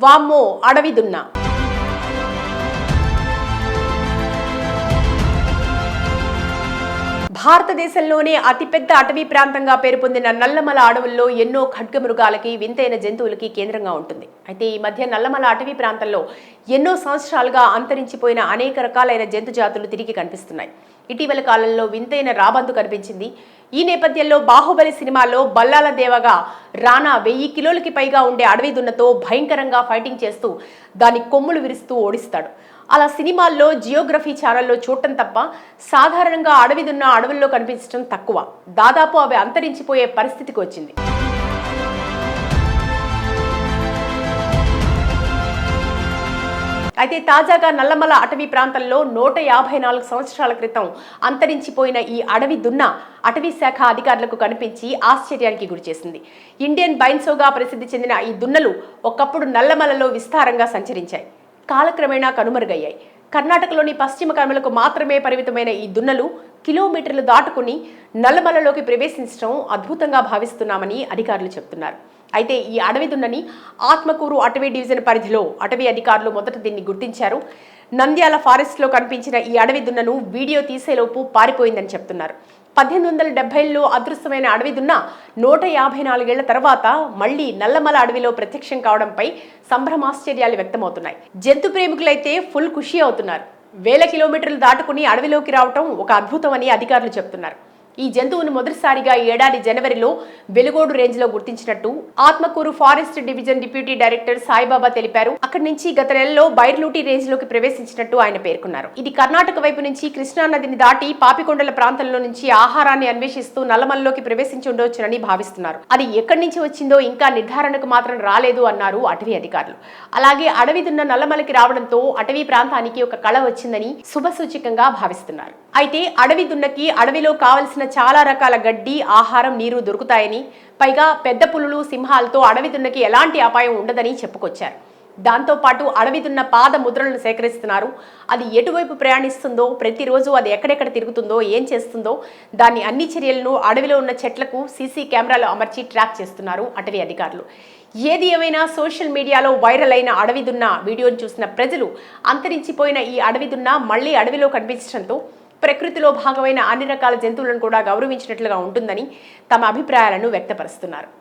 వామ్మో అడవి దున్నా భారతదేశంలోనే అతిపెద్ద అటవీ ప్రాంతంగా పేరు పొందిన నల్లమల అడవుల్లో ఎన్నో ఖడ్గమృగాలకి వింతైన జంతువులకి కేంద్రంగా ఉంటుంది. అయితే ఈ మధ్య నల్లమల అటవీ ప్రాంతంలో ఎన్నో సంవత్సరాలుగా అంతరించిపోయిన అనేక రకాలైన జంతు జాతులు తిరిగి కనిపిస్తున్నాయి. ఇటీవల కాలంలో వింతైన రాబందు కనిపించింది. ఈ నేపథ్యంలో బాహుబలి సినిమాలో బల్లాల దేవగా రానా వెయ్యి కిలోలకి పైగా ఉండే అడవి దున్నతో భయంకరంగా ఫైటింగ్ చేస్తూ దాని కొమ్ములు విరుస్తూ ఓడిస్తాడు. అలా సినిమాల్లో జియోగ్రఫీ ఛానల్లో చూడటం తప్ప సాధారణంగా అడవి దున్న అడవుల్లో కనిపించడం తక్కువ. దాదాపు అవి అంతరించిపోయే పరిస్థితికి వచ్చింది. అయితే తాజాగా నల్లమల అటవీ ప్రాంతంలో నూట యాభై నాలుగు సంవత్సరాల క్రితం అంతరించిపోయిన ఈ అడవి దున్న అటవీ శాఖ అధికారులకు కనిపించి ఆశ్చర్యానికి గురిచేసింది. ఇండియన్ బైన్సోగా ప్రసిద్ధి చెందిన ఈ దున్నలు ఒకప్పుడు నల్లమలలో విస్తారంగా సంచరించాయి. కాలక్రమేణా కనుమరుగయ్యాయి. కర్ణాటకలోని పశ్చిమ కనుమలకు మాత్రమే పరిమితమైన ఈ దున్నలు కిలోమీటర్లు దాటుకుని నల్లమలలోకి ప్రవేశించడం అద్భుతంగా భావిస్తున్నామని అధికారులు చెబుతున్నారు అయితే ఈ అడవి దున్నని ఆత్మకూరు అటవీ డివిజన్ పరిధిలో అటవీ అధికారులు మొదట దీన్ని గుర్తించారు. నంద్యాల ఫారెస్ట్లో కనిపించిన ఈ అడవి దున్నను వీడియో తీసేలోపు పారిపోయిందని చెప్తున్నారు. పద్దెనిమిది వందల డెబ్బైలో అదృశ్యమైన అడవిదున్న నూట యాభై నాలుగేళ్ళ తర్వాత మళ్ళీ నల్లమల అడవిలో ప్రత్యక్షం కావడంపై సంభ్రమాశ్చర్యాలు వ్యక్తమవుతున్నాయి. జంతు ప్రేమికులైతే ఫుల్ ఖుషి అవుతున్నారు. వేల కిలోమీటర్లు దాటుకుని అడవిలోకి రావటం ఒక అద్భుతమని అధికారులు చెప్తున్నారు. ఈ జంతువును మొదటిసారిగా ఏడాది జనవరిలో వెలుగోడు రేంజ్లో గుర్తించినట్టు Atmakur forest division deputy director Saibaba తెలిపారు. అక్కడి నుంచి గత నెలలో బైర్లూటి రేంజ్లోకి ప్రవేశించినట్టు ఆయన పేర్కొన్నారు. ఇది కర్ణాటక వైపు నుంచి కృష్ణా నదిని దాటి పాపికొండల ప్రాంతంలో నుంచి ఆహారాన్ని అన్వేషిస్తూ నల్లమల్లోకి ప్రవేశించి ఉండవచ్చునని భావిస్తున్నారు. అది ఎక్కడి నుంచి వచ్చిందో ఇంకా నిర్ధారణకు మాత్రం రాలేదు అన్నారు అటవీ అధికారులు. అలాగే అడవి దున్న నల్లమలకి రావడంతో అటవీ ప్రాంతానికి ఒక కళ వచ్చిందని శుభసూచకంగా భావిస్తున్నారు. అయితే అడవి దున్నకి అడవిలో కావలసిన చాలా రకాల గడ్డి ఆహారం నీరు దొరుకుతాయని పైగా పెద్ద పులులు సింహాలతో అడవి దున్నకి ఎలాంటి అపాయం ఉండదని చెప్పుకొచ్చారు. దాంతోపాటు అడవి దున్న పాద ముద్రలను సేకరిస్తున్నారు. అది ఎటువైపు ప్రయాణిస్తుందో ప్రతిరోజు అది ఎక్కడెక్కడ తిరుగుతుందో ఏం చేస్తుందో దాన్ని అన్ని చర్యలను అడవిలో ఉన్న చెట్లకు సీసీ కెమెరాలు అమర్చి ట్రాక్ చేస్తున్నారు అటవీ అధికారులు. ఏది ఏమైనా సోషల్ మీడియాలో వైరల్ అయిన అడవి దున్న వీడియోను చూసిన ప్రజలు అంతరించిపోయిన ఈ అడవి దున్న మళ్ళీ అడవిలో కనిపించడంతో ప్రకృతిలో భాగమైన అన్ని రకాల జంతువులను కూడా గౌరవించినట్లుగా ఉంటుందని తమ అభిప్రాయాలను వ్యక్తపరుస్తున్నారు.